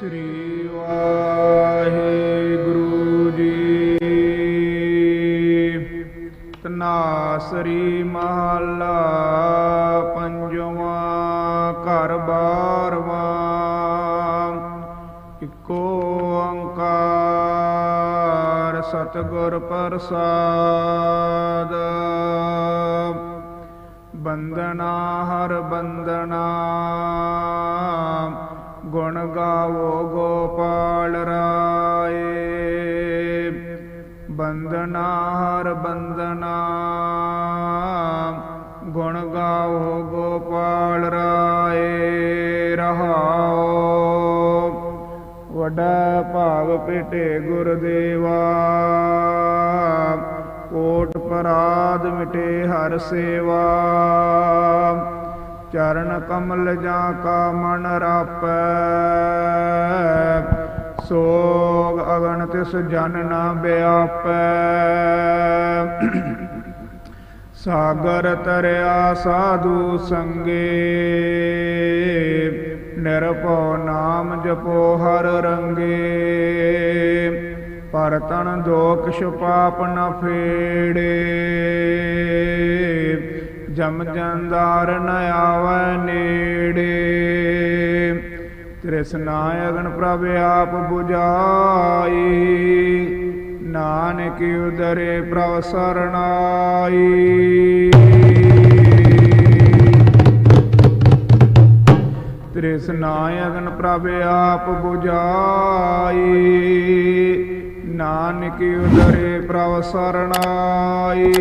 ਸ੍ਰੀ ਵਾਹਿਗੁਰੂ ਜੀ। ਤਨਾਸਰੀ ਮਹੱਲਾ ਪੰਜਵਾਂ, ਘਰ ਬਾਰਵਾਂ। ਇਕੋ ਓੰਕਾਰ ਸਤਿਗੁਰ ਪ੍ਰਸਾਦ। ਬੰਦਨਾ ਹਰ ਬੰਦਨਾ ਗੁਣ ਗਾਵੋ ਗੋਪਾਲ ਰਾਏ। ਬੰਦਨਾ ਹਰ ਬੰਦਨਾ ਗੁਣ ਗਾਵੋ ਗੋਪਾਲ ਰਾਏ, ਰਹਾਓ। ਵਡਾ ਭਾਗ ਪਿਟੇ ਗੁਰਦੇਵਾ, ਕੋਟ ਪਰਾਦ ਮਿਟੇ ਹਰ ਸੇਵਾ। ਚਰਨ ਕਮਲ ਜਾਂ ਕਾ ਮਨ ਰਾਪੈ। ਸੋਗ ਅਗਨ ਤਿਸ ਜਨ ਨਾ ਬਿਆਪੈ। ਸਾਗਰ ਤਰਿਆ ਸਾਧੂ ਸੰਗੇ। ਨਿਰਭਉ ਨਾਮ ਜਪੋ ਹਰ ਰੰਗੇ। ਪਰ ਤਨ ਦੋਖ ਛੁਪਾਪ ਨ ਫੇੜੇ। ਜਮ ਜੰਦਾਰ ਨ ਆਵੈ ਨੇੜੇ। ਤ੍ਰਿਸ਼ਨਾ ਅਗਨ ਪ੍ਰਭ ਆਪ 부ਝਾਈ ਨਾਨਕ ਉਦਰੇ ਪ੍ਰਭ ਸਰਣਾਈ। ਤ੍ਰਿਸ਼ਨਾ ਅਗਨ ਪ੍ਰਭ ਆਪ 부ਝਾਈ ਨਾਨਕ ਉਦਰੇ ਪ੍ਰਭ ਸਰਣਾਈ।